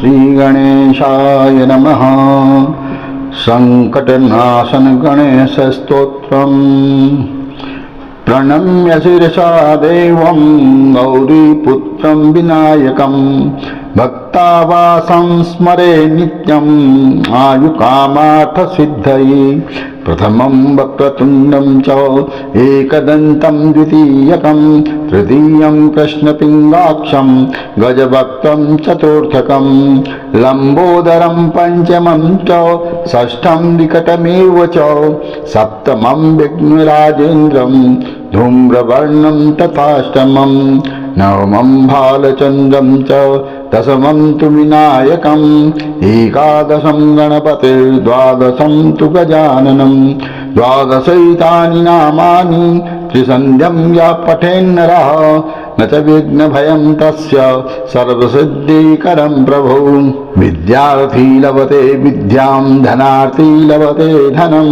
श्रीगणेशाय नमः। सङ्कटनाशन गणेशस्तोत्रम् प्रणम्य शिरसा देवं गौरीपुत्रं विनायकं। भक्तावासं स्मरे नित्यम्। आयुकामार्थसिद्धये प्रथमं वक्रतुण्डं च एकदन्तं द्वितीयकं तृतीयं कृष्णपिङ्गाक्षं गजभक्तं चतुर्थकं लम्बोदरं पञ्चमं च षष्ठं विकटमेव च सप्तमं विघ्नराजेन्द्रं धूम्रवर्णं तथाष्टमं నవమం బాలచంద్రం చ దశమం తు వినాయకం ఏకాదశం గణపతిర్ద్వాదశం తు గజాననం ద్వాదశైతాని నామాని త్రిసంధ్యం యా పఠేన్నర నచ విఘ్నభయం తస్య సర్వసిద్ధీకరం ప్రభు విద్యార్థీ లభతే విద్యాం ధనార్థీ లభతే ధనం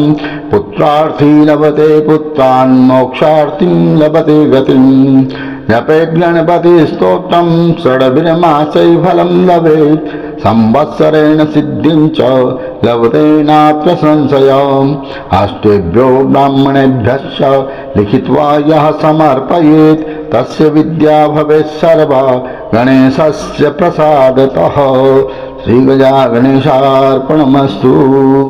పుత్రార్థీ లభతే పుత్రాన్ లభతే గతిం जपे गणपतिस्तोत्रं षड्भिर्मासै फलं लभेत्। संवत्सरेण सिद्धिं च लभते नात्र संशयम् अष्टेभ्यो ब्राह्मणेभ्यश्च लिखित्वा यः समर्पयेत् तस्य विद्या भवेत् सर्वा। गणेशस्य प्रसादतः। श्रीगजा गणेशार्पणमस्तु